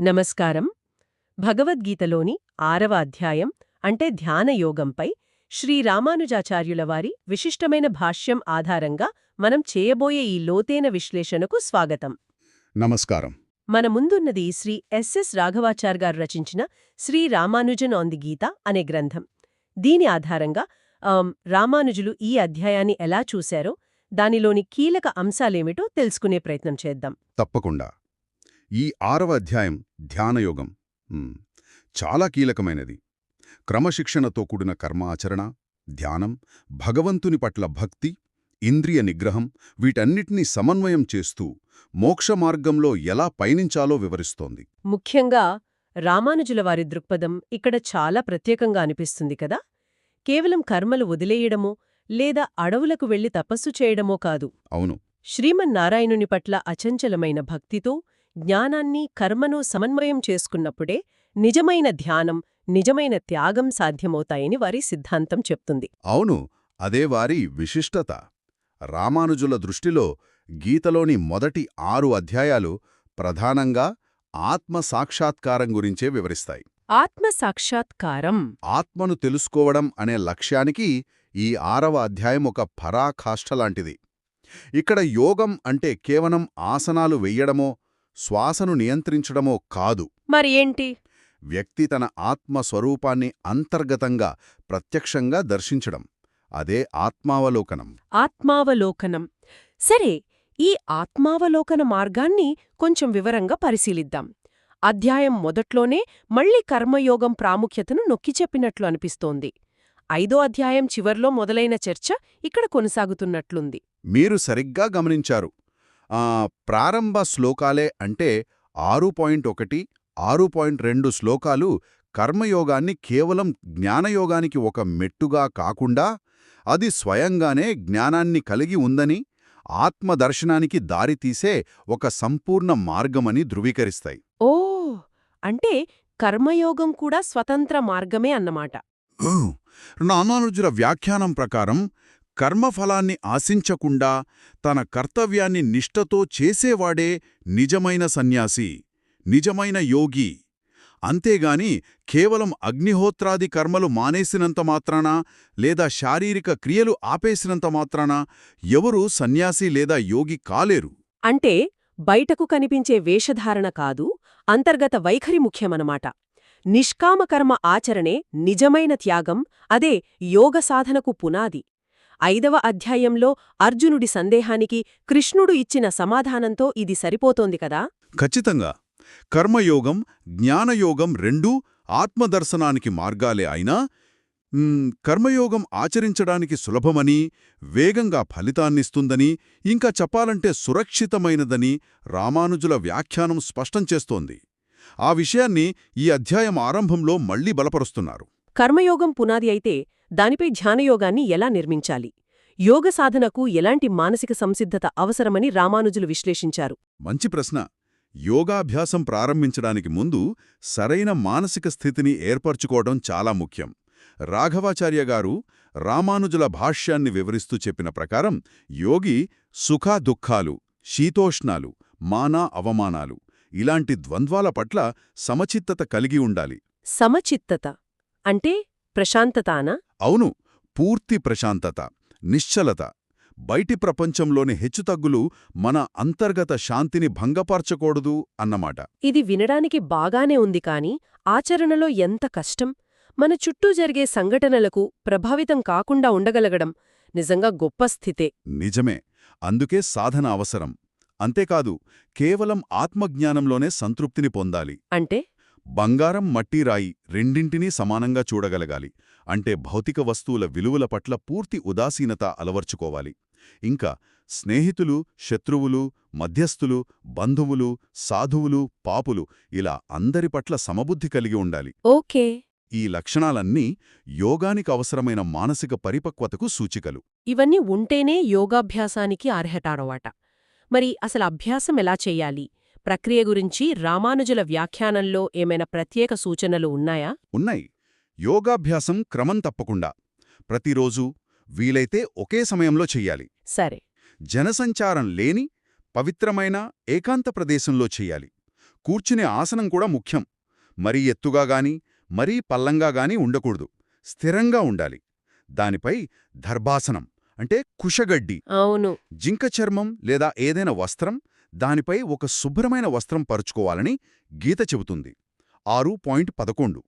నమస్కారం. భగవద్గీతలోని ఆరవ అధ్యాయం అంటే ధ్యానయోగంపై శ్రీ రామానుజాచార్యుల వారి విశిష్టమైన భాష్యం ఆధారంగా మనం చేయబోయే ఈ లోతైన విశ్లేషణకు స్వాగతం. నమస్కారం. మన ముందున్నది శ్రీ ఎస్ఎస్ రాఘవాచార్ గారు రచించిన శ్రీ రామానుజన్ ఆన్ ది గీత అనే గ్రంథం. దీని ఆధారంగా రామానుజులు ఈ అధ్యాయాన్ని ఎలా చూశారో దానిలోని కీలక అంశాలేమిటో తెలుసుకునే ప్రయత్నం చేద్దాం. తప్పకుండా. ఈ ఆరవ అధ్యాయం ధ్యానయోగం. చాలా కీలకమైనది. క్రమశిక్షణతో కూడిన కర్మాచరణ ధ్యానం భగవంతుని పట్ల భక్తి ఇంద్రియ నిగ్రహం వీటన్నిటినీ సమన్వయం చేస్తూ మోక్ష మార్గంలో ఎలా పయనించాలో వివరిస్తోంది. ముఖ్యంగా రామానుజుల వారి దృక్పథం ఇక్కడ చాలా ప్రత్యేకంగా అనిపిస్తుంది కదా? కేవలం కర్మలు వదిలేయడమో లేదా అడవులకు వెళ్ళి తపస్సు చేయడమో కాదు. అవును. శ్రీమన్నారాయణుని పట్ల అచంచలమైన భక్తితో జ్ఞానాన్ని కర్మను సమన్వయం చేసుకున్నప్పుడే నిజమైన ధ్యానం నిజమైన త్యాగం సాధ్యమవుతాయని వారి సిద్ధాంతం చెప్తుంది. అవును అదే వారి విశిష్టత. రామానుజుల దృష్టిలో గీతలోని మొదటి ఆరు అధ్యాయాలు ప్రధానంగా ఆత్మ సాక్షాత్కారం గురించే వివరిస్తాయి. ఆత్మ సాక్షాత్కారం. ఆత్మను తెలుసుకోవడం అనే లక్ష్యానికి ఈ ఆరవ అధ్యాయం ఒక పరాకాష్ఠ లాంటిది. ఇక్కడ యోగం అంటే కేవలం ఆసనాలు వెయ్యడమో శ్వాసను నియంత్రించడమో కాదు. మరి ఏంటి వ్యక్తి తన ఆత్మ స్వరూపాన్ని అంతర్గతంగా ప్రత్యక్షంగా దర్శించడం. అదే ఆత్మావలోకనం. ఆత్మావలోకనం. సరే ఈ ఆత్మావలోకన మార్గాన్ని కొంచెం వివరంగా పరిశీలిద్దాం. అధ్యాయం మొదట్లోనే మళ్ళీ కర్మయోగం ప్రాముఖ్యతను నొక్కి చెప్పినట్లు అనిపిస్తోంది. ఐదో అధ్యాయం చివర్లో మొదలైన చర్చ ఇక్కడ కొనసాగుతున్నట్లుంది. మీరు సరిగ్గా గమనించారు. ప్రారంభ శ్లోకాలే అంటే ఆరు పాయింట్ ఒకటి ఆరు పాయింట్ రెండు శ్లోకాలు కర్మయోగాన్ని కేవలం జ్ఞానయోగానికి ఒక మెట్టుగా కాకుండా అది స్వయంగానే జ్ఞానాన్ని కలిగి ఉందని ఆత్మదర్శనానికి దారితీసే ఒక సంపూర్ణ మార్గమని ధృవీకరిస్తాయి. ఓ అంటే కర్మయోగం కూడా స్వతంత్ర మార్గమే అన్నమాట. రామానుజుల వ్యాఖ్యానం ప్రకారం కర్మఫలాన్ని ఆశించకుండా తన కర్తవ్యాన్ని నిష్ఠతో చేసేవాడే నిజమైన సన్యాసి నిజమైన యోగి. అంతేగాని కేవలం అగ్నిహోత్రాది కర్మలు మానేసినంత మాత్రాన లేదా శారీరక క్రియలు ఆపేసినంత మాత్రాన ఎవరూ సన్యాసి లేదా యోగి కాలేరు. అంటే బయటకు కనిపించే వేషధారణ కాదు అంతర్గత వైఖరి ముఖ్యమనమాట. నిష్కామకర్మ ఆచరణే నిజమైన త్యాగం అదే యోగ సాధనకు పునాది. ఐదవ అధ్యాయంలో అర్జునుడి సందేహానికి కృష్ణుడు ఇచ్చిన సమాధానంతో ఇది సరిపోతోంది కదా? ఖచ్చితంగా. కర్మయోగం జ్ఞానయోగం రెండూ ఆత్మదర్శనానికి మార్గాలే అయినా కర్మయోగం ఆచరించడానికి సులభమని వేగంగా ఫలితాన్నిస్తుందని ఇంకా చెప్పాలంటే సురక్షితమైనదని రామానుజుల వ్యాఖ్యానం స్పష్టం చేస్తోంది. ఆ విషయాన్ని ఈ అధ్యాయం ఆరంభంలో మళ్ళీ బలపరుస్తున్నారు. కర్మయోగం పునాది అయితే దానిపై ధ్యానయోగాన్ని ఎలా నిర్మించాలి? యోగ సాధనకు ఎలాంటి మానసిక సంసిద్ధత అవసరమని రామానుజులు విశ్లేషించారు. మంచి ప్రశ్న. యోగాభ్యాసం ప్రారంభించడానికి ముందు సరైన మానసిక స్థితిని ఏర్పరచుకోవడం చాలా ముఖ్యం. రాఘవాచార్య గారు రామానుజుల భాష్యాన్ని వివరిస్తూ చెప్పిన ప్రకారం యోగి సుఖ దుఃఖాలు శీతోష్ణాలు మానా అవమానాలు ఇలాంటి ద్వంద్వాల పట్ల సమచిత్తత కలిగి ఉండాలి. సమచిత్తత. అంటే ప్రశాంతతానా? అవును పూర్తి ప్రశాంతత నిశ్చలత. బయటి ప్రపంచంలోని హెచ్చుతగ్గులు మన అంతర్గత శాంతిని భంగపరచకూడదు అన్నమాట. ఇది వినడానికి బాగానే ఉంది కాని ఆచరణలో ఎంత కష్టం? మన చుట్టూ జరిగే సంఘటనలకు ప్రభావితం కాకుండా ఉండగలగడం నిజంగా గొప్ప స్థితే. నిజమే అందుకే సాధన అవసరం. అంతేకాదు కేవలం ఆత్మజ్ఞానంలోనే సంతృప్తిని పొందాలి. అంటే? బంగారం మట్టి రాయి రెండింటినీ సమానంగా చూడగలగాలి. అంటే భౌతిక వస్తువుల విలువల పట్ల పూర్తి ఉదాసీనత అలవర్చుకోవాలి. ఇంకా స్నేహితులు శత్రువులు మధ్యస్థులు బంధువులు సాధువులు పాపులు ఇలా అందరి పట్ల సమబుద్ధి కలిగి ఉండాలి. ఓకే. ఈ లక్షణాలన్నీ యోగానికి అవసరమైన మానసిక పరిపక్వతకు సూచికలు. ఇవన్నీ ఉంటేనే యోగాభ్యాసానికి అర్హటాడవాట మరి అసలు అభ్యాసం ఎలా చెయ్యాలి ప్రక్రియ గురించి రామానుజుల వ్యాఖ్యానంలో ఏమైనా ప్రత్యేక సూచనలు ఉన్నాయా? ఉన్నాయి. యోగాభ్యాసం క్రమం తప్పకుండా. ప్రతిరోజూ వీలైతే ఒకే సమయంలో చెయ్యాలి. సరే. జనసంచారం లేని పవిత్రమైన ఏకాంత ప్రదేశంలో చెయ్యాలి. కూర్చునే ఆసనం కూడా ముఖ్యం. మరీ ఎత్తుగా గాని మరీ పల్లంగా గాని ఉండకూడదు. స్థిరంగా ఉండాలి. దానిపై దర్భాసనం అంటే కుషగడ్డి అవును. జింక చర్మం లేదా ఏదైనా వస్త్రం దానిపై ఒక శుభ్రమైన వస్త్రం పరుచుకోవాలని గీత చెబుతుంది. ఆరు పాయింట్ పదకొండు.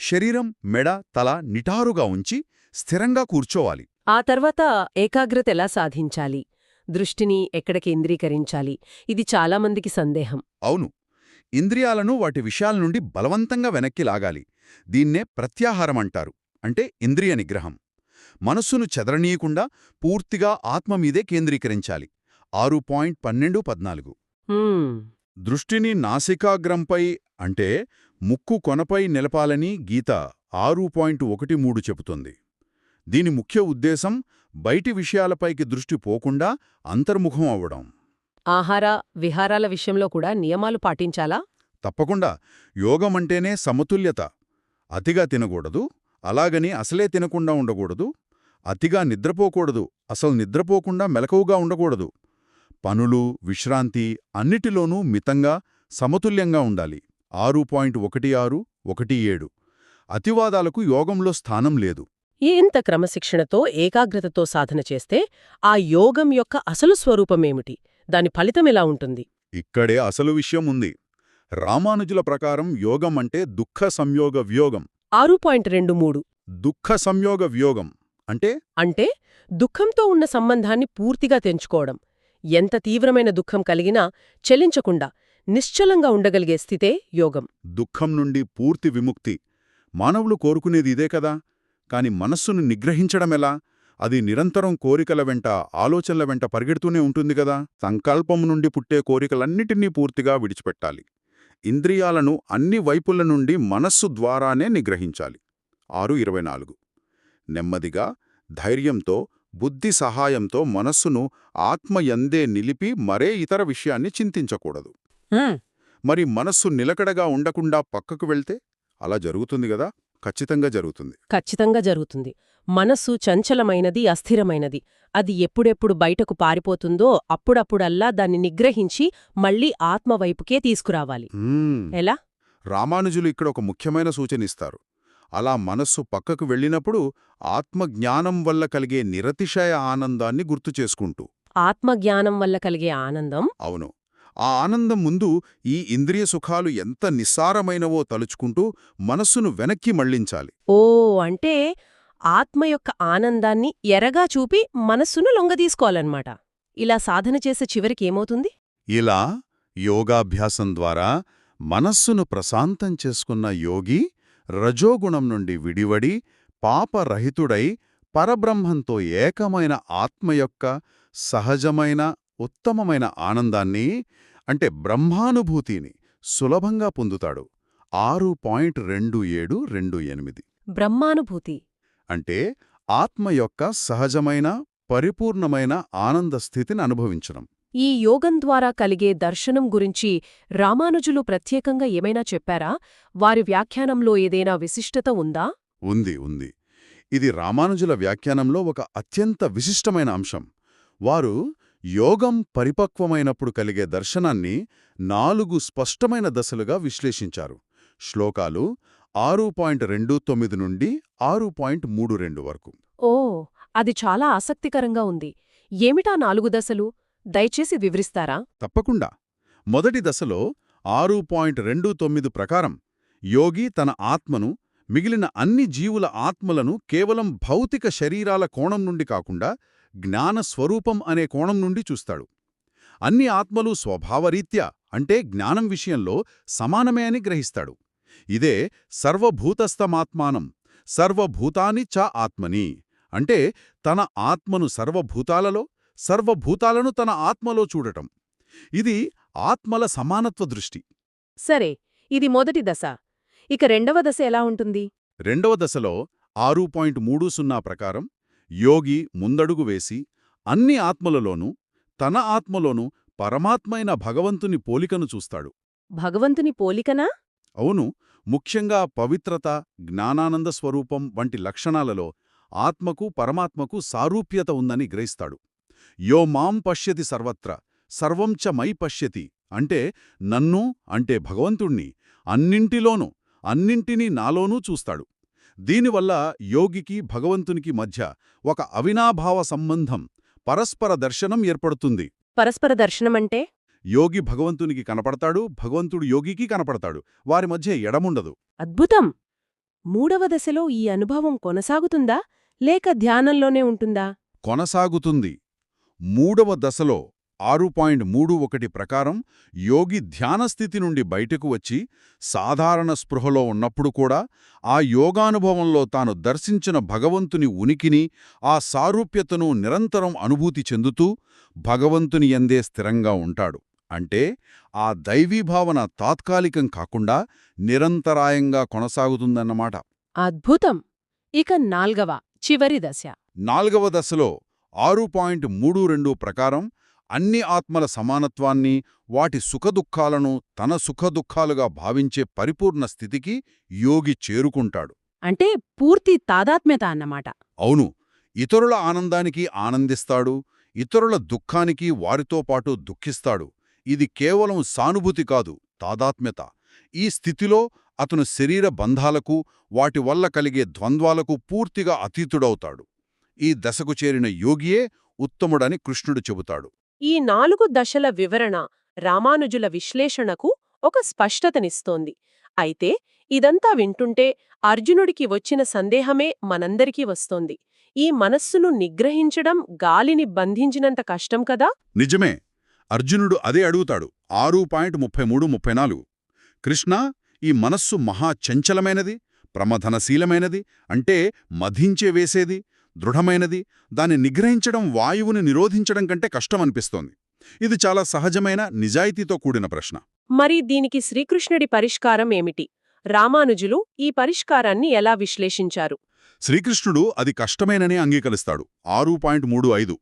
శరీరం మెడ తల నిటారుగా ఉంచి స్థిరంగా కూర్చోవాలి. ఆ తర్వాత ఏకాగ్రత ఎలా సాధించాలి? దృష్టిని ఎక్కడ కేంద్రీకరించాలి? ఇది చాలామందికి సందేహం. అవును. ఇంద్రియాలను వాటి విషయాల నుండి బలవంతంగా వెనక్కి లాగాలి. దీన్నే ప్రత్యాహారం అంటారు. అంటే ఇంద్రియ నిగ్రహం. మనస్సును చెదరనీయకుండా పూర్తిగా ఆత్మ మీదే కేంద్రీకరించాలి. ఆరు పాయింట్ పన్నెండు పద్నాలుగు. దృష్టిని నాసికాగ్రంపై అంటే ముక్కు కొనపై నిలపాలని గీత ఆరు పాయింట్ ఒకటి మూడు చెబుతుంది. దీని ముఖ్య ఉద్దేశం బయటి విషయాలపైకి దృష్టి పోకుండా అంతర్ముఖం అవ్వడం. ఆహార విహారాల విషయంలో కూడా నియమాలు పాటించాలా? తప్పకుండా. యోగమంటేనే సమతుల్యత. అతిగా తినకూడదు. అలాగని అసలే తినకుండా ఉండకూడదు. అతిగా నిద్రపోకూడదు. అసలు నిద్రపోకుండా మెలకువగా ఉండకూడదు. పనులు విశ్రాంతి అన్నిటిలోనూ మితంగా సమతుల్యంగా ఉండాలి. ఆరు పాయింట్ ఒకటి ఆరు ఒకటి ఏడు. అతివాదాలకు యోగంలో స్థానం లేదు. ఇంత క్రమశిక్షణతో ఏకాగ్రతతో సాధన చేస్తే ఆ యోగం యొక్క అసలు స్వరూపమేమిటి? దాని ఫలితమెలా ఉంటుంది? ఇక్కడే అసలు విషయం ఉంది. రామానుజుల ప్రకారం యోగం అంటే దుఃఖ సంయోగ వ్యోగం. ఆరు పాయింట్ రెండు మూడు. దుఃఖ సంయోగ వ్యోగం అంటే? అంటే దుఃఖంతో ఉన్న సంబంధాన్ని పూర్తిగా తెంచుకోవడం. ఎంత తీవ్రమైన దుఃఖం కలిగినా చెలించకుండా నిశ్చలంగా ఉండగలిగే స్థితే యోగం. దుఃఖం నుండి పూర్తి విముక్తి. మానవులు కోరుకునేది ఇదే కదా? కాని మనస్సును నిగ్రహించడమెలా అది నిరంతరం కోరికల వెంట ఆలోచనల వెంట పరిగెడుతూనే ఉంటుంది కదా? సంకల్పం నుండి పుట్టే కోరికలన్నిటినీ పూర్తిగా విడిచిపెట్టాలి. ఇంద్రియాలను అన్ని వైపుల నుండి మనస్సు ద్వారానే నిగ్రహించాలి. ఆరు ఇరవై నాలుగు. నెమ్మదిగా ధైర్యంతో బుద్ధి సహాయంతో మనస్సును ఆత్మయందే నిలిపి మరే ఇతర విషయాన్ని చింతించకూడదు. మరి మనస్సు నిలకడగా ఉండకుండా పక్కకు వెళ్తే అలా జరుగుతుంది గదా ఖచ్చితంగా జరుగుతుంది. ఖచ్చితంగా జరుగుతుంది. మనస్సు చంచలమైనది అస్థిరమైనది. అది ఎప్పుడెప్పుడు బయటకు పారిపోతుందో అప్పుడప్పుడల్లా దాన్ని నిగ్రహించి మళ్ళీ ఆత్మవైపుకే తీసుకురావాలి. ఎలా? రామానుజులు ఇక్కడ ఒక ముఖ్యమైన సూచనిస్తారు అలా మనస్సు పక్కకు వెళ్ళినప్పుడు ఆత్మజ్ఞానం వల్ల కలిగే నిరతిశయ ఆనందాన్ని గుర్తు చేసుకుంటూ. ఆత్మజ్ఞానం వల్ల కలిగే ఆనందం? అవును. ఆ ఆనందం ముందు ఈ ఇంద్రియ సుఖాలు ఎంత నిస్సారమైనవో తలుచుకుంటూ మనస్సును వెనక్కి మళ్ళించాలి ఓ అంటే ఆత్మ యొక్క ఆనందాన్ని ఎరగా చూపి మనస్సును లొంగదీసుకోవాలన్నమాట. ఇలా సాధన చేసే చివరికి ఏమవుతుంది? ఇలా యోగాభ్యాసం ద్వారా మనస్సును ప్రశాంతం చేసుకున్న యోగి రజోగుణం నుండి విడివడి పాపరహితుడై పరబ్రహ్మంతో ఏకమైన ఆత్మ యొక్క సహజమైన ఉత్తమమైన ఆనందాన్ని అంటే బ్రహ్మానుభూతిని సులభంగా పొందుతాడు. ఆరు పాయింట్ రెండు ఏడు రెండు ఎనిమిది. బ్రహ్మానుభూతి. అంటే ఆత్మ యొక్క సహజమైన పరిపూర్ణమైన ఆనంద స్థితిని అనుభవించడం. ఈ యోగం ద్వారా కలిగే దర్శనం గురించి రామానుజులు ప్రత్యేకంగా ఏమైనా చెప్పారా? వారి వ్యాఖ్యానంలో ఏదైనా విశిష్టత ఉందా? ఉంది ఉంది. ఇది రామానుజుల వ్యాఖ్యానంలో ఒక అత్యంత విశిష్టమైన అంశం. వారు యోగం పరిపక్వమైనప్పుడు కలిగే దర్శనాన్ని నాలుగు స్పష్టమైన దశలుగా విశ్లేషించారు. శ్లోకాలు ఆరు పాయింట్ రెండు తొమ్మిది నుండి ఆరు పాయింట్ మూడు రెండు వరకు. ఓ అది చాలా ఆసక్తికరంగా ఉంది. ఏమిటా నాలుగు దశలు? దయచేసి వివరిస్తారా? తప్పకుండా. మొదటి దశలో ఆరు పాయింట్ రెండు తొమ్మిది ప్రకారం యోగి తన ఆత్మను మిగిలిన అన్ని జీవుల ఆత్మలను కేవలం భౌతిక శరీరాల కోణం నుండి కాకుండా జ్ఞాన స్వరూపం అనే కోణం నుండి చూస్తాడు. అన్ని ఆత్మలు స్వభావరీత్యా అంటే జ్ఞానం విషయంలో సమానమే అని గ్రహిస్తాడు. ఇదే సర్వభూతస్థమాత్మానం సర్వభూతాని చ ఆత్మని. అంటే తన ఆత్మను సర్వభూతాలలో సర్వభూతాలను తన ఆత్మలో చూడటం. ఇది ఆత్మల సమానత్వ దృష్టి. సరే ఇది మొదటి దశ. ఇక రెండవ దశ ఎలా ఉంటుంది? రెండవ దశలో ఆరు పాయింట్ మూడు సున్నా ప్రకారం యోగి ముందడుగు వేసి అన్ని ఆత్మలలోనూ తన ఆత్మలోనూ పరమాత్మైన భగవంతుని పోలికను చూస్తాడు. భగవంతుని పోలికనా? అవును ముఖ్యంగా పవిత్రత జ్ఞానానంద స్వరూపం వంటి లక్షణాలలో ఆత్మకు పరమాత్మకు సారూప్యత ఉందని గ్రహిస్తాడు. యో మాం పశ్యతి సర్వత్ర సర్వం చ మై పశ్యతి. అంటే నన్ను అంటే భగవంతుణ్ణి అన్నింటిలోనూ అన్నింటినీ నాలోనూ చూస్తాడు. దీనివల్ల యోగికి భగవంతునికి మధ్య ఒక అవినాభావ సంబంధం పరస్పర దర్శనం ఏర్పడుతుంది. పరస్పర దర్శనమంటే? యోగి భగవంతునికి కనపడతాడు భగవంతుడు యోగికి కనపడతాడు. వారి మధ్య ఎడముండదు. అద్భుతం! మూడవ దశలో ఈ అనుభవం కొనసాగుతుందా లేక ధ్యానంలోనే ఉంటుందా? కొనసాగుతుంది. మూడవ దశలో ఆరు పాయింట్ మూడు ఒకటి ప్రకారం యోగి ధ్యానస్థితి నుండి బయటకు వచ్చి సాధారణ స్పృహలో ఉన్నప్పుడు కూడా ఆ యోగానుభవంలో తాను దర్శించిన భగవంతుని ఉనికిని ఆ సారూప్యతను నిరంతరం అనుభూతి చెందుతూ భగవంతుని ఎందే స్థిరంగా ఉంటాడు. అంటే ఆ దైవీభావన తాత్కాలికం కాకుండా నిరంతరాయంగా కొనసాగుతుందన్నమాట. అద్భుతం! ఇక నాల్గవ చివరి దశ. నాల్గవ దశలో ఆరు పాయింట్ మూడు రెండు ప్రకారం అన్ని ఆత్మల సమానత్వాన్ని వాటి సుఖదుఖాలను తన సుఖదుఖాలుగా భావించే పరిపూర్ణ స్థితికి యోగి చేరుకుంటాడు. అంటే పూర్తి తాదాత్మ్యత అన్నమాట. అవును. ఇతరుల ఆనందానికి ఆనందిస్తాడు ఇతరుల దుఃఖానికి వారితో పాటు దుఃఖిస్తాడు. ఇది కేవలం సానుభూతి కాదు తాదాత్మ్యత. ఈ స్థితిలో అతను శరీర బంధాలకు వాటి వల్ల కలిగే ద్వంద్వాలకు పూర్తిగా అతీతుడవుతాడు. ఈ దశకు చేరిన యోగియే ఉత్తముడని కృష్ణుడు చెబుతాడు. ఈ నాలుగు దశల వివరణ రామానుజుల విశ్లేషణకు ఒక స్పష్టతనిస్తోంది. అయితే ఇదంతా వింటుంటే అర్జునుడికి వచ్చిన సందేహమే మనందరికీ వస్తోంది. ఈ మనస్సును నిగ్రహించడం గాలిని బంధించినంత కష్టం కదా? నిజమే. అర్జునుడు అదే అడుగుతాడు. ఆరు పాయింట్ ముప్పై మూడు ముప్పై నాలుగు. కృష్ణ ఈ మనస్సు మహా చంచలమైనది ప్రమథనశీలమైనది అంటే మధించే వేసేది దృఢమైనది దాన్ని నిగ్రహించడం వాయువుని నిరోధించడం కంటే కష్టమనిపిస్తోంది ఇది చాలా సహజమైన నిజాయితీతో కూడిన ప్రశ్న. మరి దీనికి శ్రీకృష్ణుడి పరిష్కారం ఏమిటి? రామానుజులు ఈ పరిష్కారాన్ని ఎలా విశ్లేషించారు? శ్రీకృష్ణుడు అది కష్టమేనని అంగీకరిస్తాడు. ఆరు పాయింట్ మూడు ఐదు.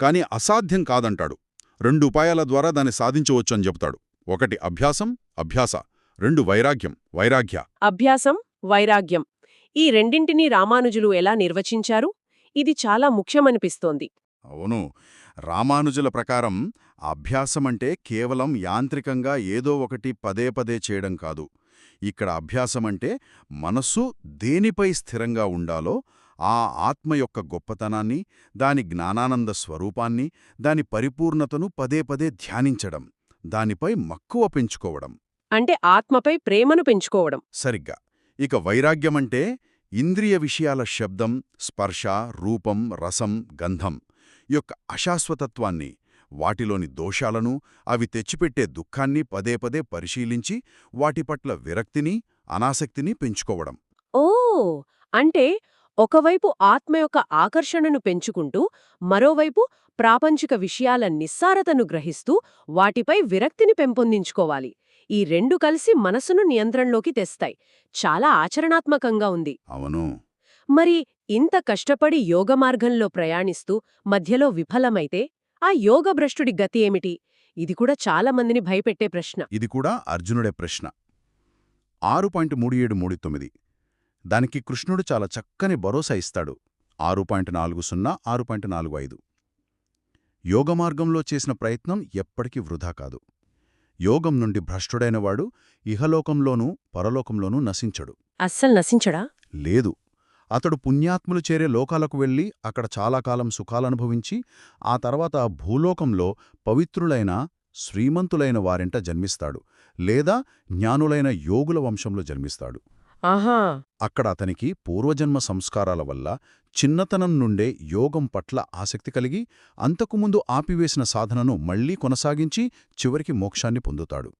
కాని అసాధ్యం కాదంటాడు. రెండు ఉపాయాల ద్వారా దాన్ని సాధించవచ్చని చెబుతాడు. ఒకటి అభ్యాసం అభ్యాస. రెండు వైరాగ్యం వైరాగ్య. అభ్యాసం వైరాగ్యం. ఈ రెండింటినీ రామానుజులు ఎలా నిర్వచించారు? ఇది చాలా ముఖ్యమనిపిస్తోంది. అవును. రామానుజుల ప్రకారం అభ్యాసమంటే కేవలం యాంత్రికంగా ఏదో ఒకటి పదే పదే చేయడం కాదు. ఇక్కడ అభ్యాసమంటే మనస్సు దేనిపై స్థిరంగా ఉండాలో ఆ ఆత్మ యొక్క గొప్పతనాన్ని దాని జ్ఞానానంద స్వరూపాన్ని దాని పరిపూర్ణతను పదే పదే ధ్యానించడం దానిపై మక్కువ పెంచుకోవడం. అంటే ఆత్మపై ప్రేమను పెంచుకోవడం. సరిగ్గా. ఇక వైరాగ్యమంటే ఇంద్రియ విషయాల శబ్దం స్పర్శ రూపం రసం గంధం యొక్క అశాశ్వతత్వాన్ని వాటిలోని దోషాలను అవి తెచ్చిపెట్టే దుఃఖాన్ని పదే పదే పరిశీలించి వాటి పట్ల విరక్తిని అనాసక్తిని పెంచుకోవడం. ఓ! అంటే ఒకవైపు ఆత్మ యొక్క ఆకర్షణను పెంచుకుంటూ మరోవైపు ప్రాపంచిక విషయాల నిస్సారతను గ్రహిస్తూ వాటిపై విరక్తిని పెంపొందించుకోవాలి. ఈ రెండు కలిసి మనసును నియంత్రణలోకి తెస్తాయి. చాలా ఆచరణాత్మకంగా ఉంది. అవును. మరి ఇంత కష్టపడి యోగ మార్గంలో ప్రయాణిస్తూ మధ్యలో విఫలమైతే ఆ యోగభ్రష్టుడి గతి ఏమిటి? ఇది కూడా చాలా మందిని భయపెట్టే ప్రశ్న. ఇది కూడా అర్జునుడే ప్రశ్న. ఆరు పాయింట్ మూడు ఏడు మూడు తొమ్మిది. దానికి కృష్ణుడు చాలా చక్కని భరోసా ఇస్తాడు. ఆరు పాయింట్ నాలుగు సున్నా ఆరు పాయింట్ నాలుగు ఐదు. యోగమార్గంలో చేసిన ప్రయత్నం ఎప్పటికీ వృధా కాదు. యోగం నుండి భ్రష్టుడైనవాడు ఇహలోకంలోనూ పరలోకంలోనూ నశించడు. అస్సలు నశించడా? లేదు. అతడు పుణ్యాత్ములు చేరే లోకాలకు వెళ్ళి అక్కడ చాలా కాలం సుఖాలనుభవించి ఆ తర్వాత భూలోకంలో పవిత్రులైన శ్రీమంతులైన వారింట జన్మిస్తాడు. లేదా జ్ఞానులైన యోగుల వంశంలో జన్మిస్తాడు. ఆహా! అక్కడ అతనికి పూర్వజన్మ సంస్కారాల వల్ల చిన్నతనం నుండే యోగం పట్ల ఆసక్తి కలిగి అంతకుముందు ఆపివేసిన సాధనను మళ్ళీ కొనసాగించి చివరికి మోక్షాన్ని పొందుతాడు.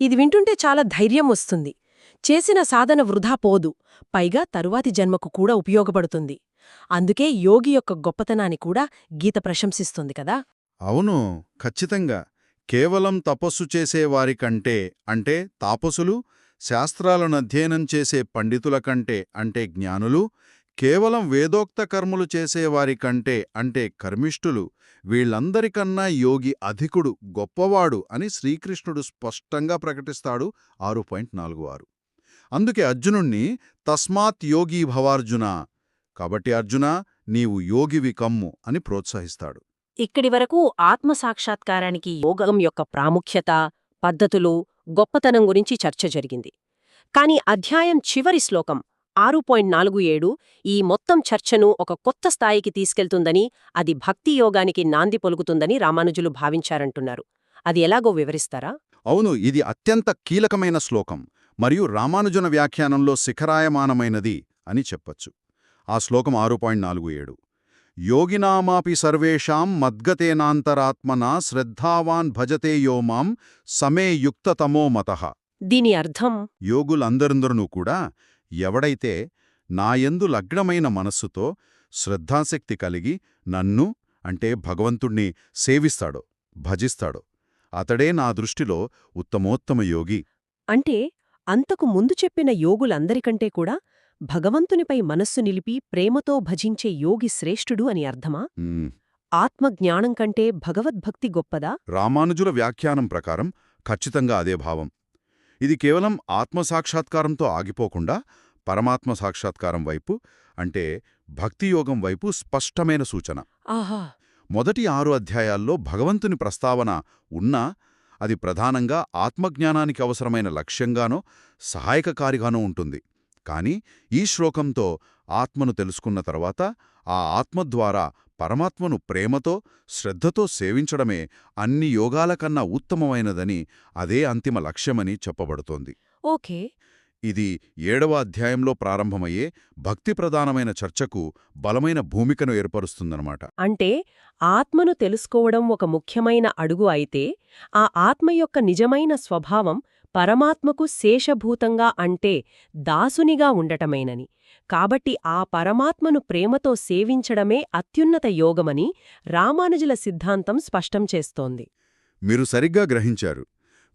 ఇది వింటుంటే చాలా ధైర్యం వస్తుంది. చేసిన సాధన వృధా పోదు. పైగా తరువాతి జన్మకు కూడా ఉపయోగపడుతుంది. అందుకే యోగి యొక్క గొప్పతనాన్ని కూడా గీత ప్రశంసిస్తుంది కదా? అవును ఖచ్చితంగా. కేవలం తపస్సు చేసేవారి కంటే అంటే తాపసులు శాస్త్రాలను అధ్యయనం చేసే పండితుల కంటే అంటే జ్ఞానులు కేవలం వేదోక్త కర్మలు చేసేవారి కంటే అంటే కర్మిష్ఠులు వీళ్ళందరికన్నా యోగి అధికుడు గొప్పవాడు అని శ్రీకృష్ణుడు స్పష్టంగా ప్రకటిస్తాడు ఆరు పాయింట్ నాలుగు ఆరు. అందుకే అర్జునుణ్ణి తస్మాత్ యోగీ భవార్జున. కాబట్టి అర్జున నీవు యోగివి కమ్ము అని ప్రోత్సహిస్తాడు. ఇక్కడి వరకు ఆత్మసాక్షాత్కారానికి యోగం యొక్క ప్రాముఖ్యత పద్ధతులు గొప్పతనం గురించి చర్చ జరిగింది. కాని అధ్యాయం చివరి శ్లోకం ఆరు పాయింట్ నాలుగు ఏడు ఈ మొత్తం చర్చను ఒక కొత్త స్థాయికి తీసుకెళ్తుందని అది భక్తి యోగానికి నాంది పొలుకుతుందని రామానుజులు భావించారంటున్నారు. అది ఎలాగో వివరిస్తారా? అవును ఇది అత్యంత కీలకమైన శ్లోకం మరియు రామానుజన వ్యాఖ్యానంలో శిఖరాయమానమైనది అని చెప్పొచ్చు. ఆ శ్లోకం ఆరు పాయింట్ నాలుగు ఏడు. యోగినామాపి సర్వేషాం మద్గతేనాంతరాత్మనా శ్రద్ధావాన్ భజతే యో మాం సమే యుక్తతమో మతః. దీని అర్థం? యోగులందరందరూ కూడా ఎవడైతే నాయందు లగ్నమైన మనస్సుతో శ్రద్ధాశక్తి కలిగి నన్ను అంటే భగవంతుణ్ణి సేవిస్తాడో భజిస్తాడో అతడే నా దృష్టిలో ఉత్తమోత్తమ యోగి. అంటే అంతకు ముందు చెప్పిన యోగులందరికంటే కూడా భగవంతునిపై మనస్సు నిలిపి ప్రేమతో భజించే యోగి శ్రేష్ఠుడు అని అర్థమా? ఆత్మజ్ఞానం కంటే భగవద్భక్తి గొప్పదా? రామానుజుల వ్యాఖ్యానం ప్రకారం ఖచ్చితంగా అదే భావం. ఇది కేవలం ఆత్మసాక్షాత్కారంతో ఆగిపోకుండా పరమాత్మ సాక్షాత్కారం వైపు అంటే భక్తియోగం వైపు స్పష్టమైన సూచన. ఆహా! మొదటి ఆరు అధ్యాయాల్లో భగవంతుని ప్రస్తావన ఉన్నా అది ప్రధానంగా ఆత్మజ్ఞానానికి అవసరమైన లక్ష్యంగానో సహాయకకారిగానో ఉంటుంది. కాని ఈ శ్లోకంతో ఆత్మను తెలుసుకున్న తర్వాత ఆ ఆత్మ ద్వారా పరమాత్మను ప్రేమతో శ్రద్ధతో సేవించడమే అన్ని యోగాల కన్నా ఉత్తమమైనదని అదే అంతిమ లక్ష్యమని చెప్పబడుతోంది. ఓకే. ఇది ఏడవ అధ్యాయంలో ప్రారంభమయ్యే భక్తి ప్రధానమైన చర్చకు బలమైన భూమికను ఏర్పరుస్తుందన్నమాట. అంటే ఆత్మను తెలుసుకోవడం ఒక ముఖ్యమైన అడుగు అయితే ఆ ఆత్మ యొక్క నిజమైన స్వభావం పరమాత్మకు శేషభూతంగా అంటే దాసునిగా ఉండటమేనని. కాబట్టి ఆ పరమాత్మను ప్రేమతో సేవించడమే అత్యున్నత యోగమని రామానుజుల సిద్ధాంతం స్పష్టం చేస్తోంది. మీరు సరిగ్గా గ్రహించారు.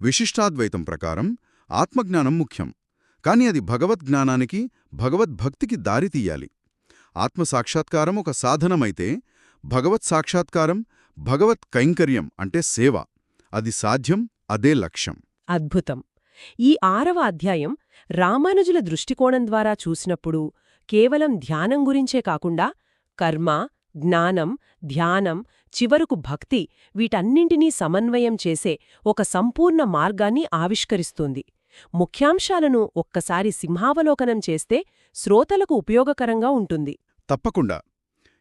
విశిష్టాద్వైతం ప్రకారం ఆత్మజ్ఞానం ముఖ్యం. కాని అది భగవద్జ్ఞానానికి భగవద్భక్తికి దారితీయాలి ఆత్మసాక్షాత్కారం ఒక సాధనమైతే భగవత్ సాక్షాత్కారం భగవత్ కైంకర్యం అంటే సేవ. అది సాధ్యం అదే లక్ష్యం. అద్భుతం. ఈ ఆరవ అధ్యాయం రామానుజుల దృష్టికోణం ద్వారా చూసినప్పుడు కేవలం ధ్యానం గురించే కాకుండా కర్మ జ్ఞానం ధ్యానం చివరకు భక్తి వీటన్నింటినీ సమన్వయం చేసే ఒక సంపూర్ణ మార్గాన్ని ఆవిష్కరిస్తుంది. ముఖ్యాంశాలను ఒక్కసారి సింహావలోకనం చేస్తే శ్రోతలకు ఉపయోగకరంగా ఉంటుంది. తప్పకుండా.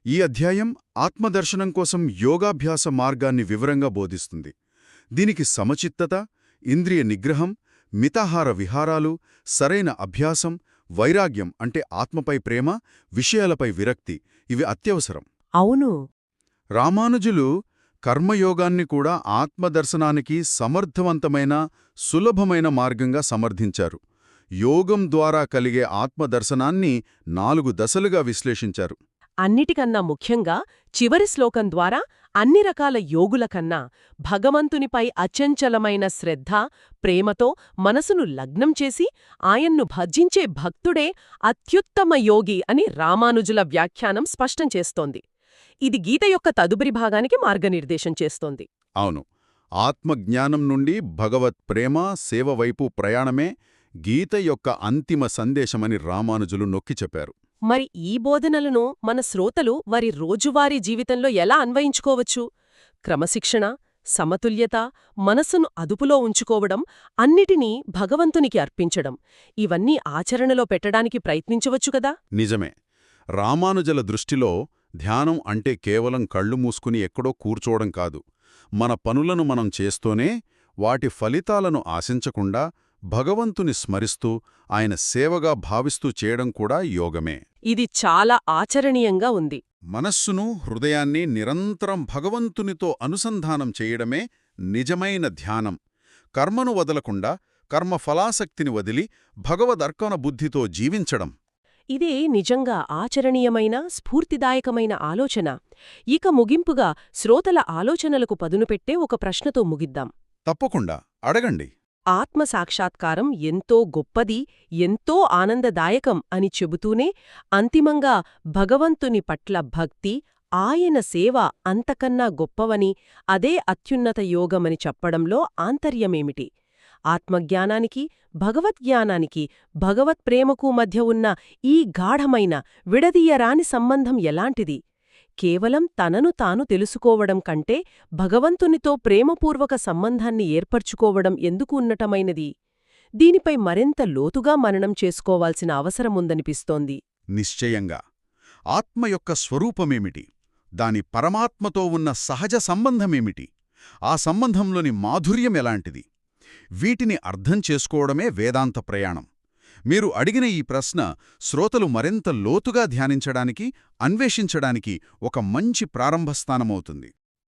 ఈ అధ్యాయం ఆత్మదర్శనం కోసం యోగాభ్యాస మార్గాన్ని వివరంగా బోధిస్తుంది. దీనికి సమచిత్తత ఇంద్రియ నిగ్రహం మితాహార విహారాలు సరైన అభ్యాసం వైరాగ్యం అంటే ఆత్మపై ప్రేమ విషయాలపై విరక్తి ఇవి అత్యవసరం. అవును. రామానుజులు కర్మయోగాన్ని కూడా ఆత్మదర్శనానికి సమర్థవంతమైన సులభమైన మార్గంగా సమర్థించారు. యోగం ద్వారా కలిగే ఆత్మదర్శనాన్ని నాలుగు దశలుగా విశ్లేషించారు. అన్నిటికన్నా ముఖ్యంగా చివరి శ్లోకం ద్వారా అన్ని రకాల యోగుల కన్నా భగవంతునిపై అచంచలమైన శ్రద్ధ ప్రేమతో మనసును లగ్నం చేసి ఆయన్ను భజించే భక్తుడే అత్యుత్తమ యోగి అని రామానుజుల వ్యాఖ్యానం స్పష్టం చేస్తోంది. ఇది గీత యొక్క తదుపరి భాగానికి మార్గనిర్దేశం చేస్తోంది. అవును. ఆత్మజ్ఞానం నుండి భగవత్ ప్రేమ సేవ వైపు ప్రయాణమే గీత యొక్క అంతిమ సందేశమని రామానుజులు నొక్కి చెప్పారు. మరి ఈ బోధనలను మన శ్రోతలు వారి రోజువారీ జీవితంలో ఎలా అన్వయించుకోవచ్చు? క్రమశిక్షణ సమతుల్యత మనసును అదుపులో ఉంచుకోవడం అన్నిటినీ భగవంతునికి అర్పించడం ఇవన్నీ ఆచరణలో పెట్టడానికి ప్రయత్నించవచ్చు కదా? నిజమే. రామానుజల దృష్టిలో ధ్యానం అంటే కేవలం కళ్ళు మూసుకుని ఎక్కడో కూర్చోవడం కాదు. మన పనులను మనం చేస్తూనే వాటి ఫలితాలను ఆశించకుండా భగవంతుని స్మరిస్తూ ఆయన సేవగా భావిస్తూ చేయడం కూడా యోగమే. ఇది చాలా ఆచరణీయంగా ఉంది. మనస్సును హృదయాన్ని నిరంతరం భగవంతునితో అనుసంధానం చేయడమే నిజమైన ధ్యానం. కర్మను వదలకుండా కర్మఫలాసక్తిని వదిలి భగవదర్కన బుద్ధితో జీవించడం. ఇదే నిజంగా ఆచరణీయమైన స్ఫూర్తిదాయకమైన ఆలోచన. ఇక ముగింపుగా శ్రోతల ఆలోచనలకు పదునుపెట్టే ఒక ప్రశ్నతో ముగిద్దాం. తప్పకుండా అడగండి. ఆత్మసాక్షాత్కారం ఎంతో గొప్పది ఎంతో ఆనందదాయకం అని చెబుతూనే అంతిమంగా భగవంతుని పట్ల భక్తి ఆయన సేవ అంతకన్నా గొప్పవని అదే అత్యున్నత యోగమని చెప్పడంలో ఆంతర్యమేమిటి? ఆత్మజ్ఞానానికి భగవద్జ్ఞానానికి భగవత్ప్రేమకు మధ్య ఉన్న ఈ గాఢమైన విడదీయరాని సంబంధం ఎలాంటిది? కేవలం తనను తాను తెలుసుకోవడం కంటే భగవంతునితో ప్రేమపూర్వక సంబంధాన్ని ఏర్పరచుకోవడం ఎందుకు ఉన్నటమైనది దీనిపై మరింత లోతుగా మననం చేసుకోవాల్సిన అవసరముందనిపిస్తోంది. నిశ్చయంగా. ఆత్మ యొక్క స్వరూపమేమిటి? దాని పరమాత్మతో ఉన్న సహజ సంబంధమేమిటి? ఆ సంబంధంలోని మాధుర్యం ఎలాంటిది? వీటిని అర్థం చేసుకోవడమే వేదాంత ప్రయాణం. మీరు అడిగిన ఈ ప్రశ్న శ్రోతలు మరింత లోతుగా ధ్యానించడానికి అన్వేషించడానికి ఒక మంచి ప్రారంభస్థానమవుతుంది.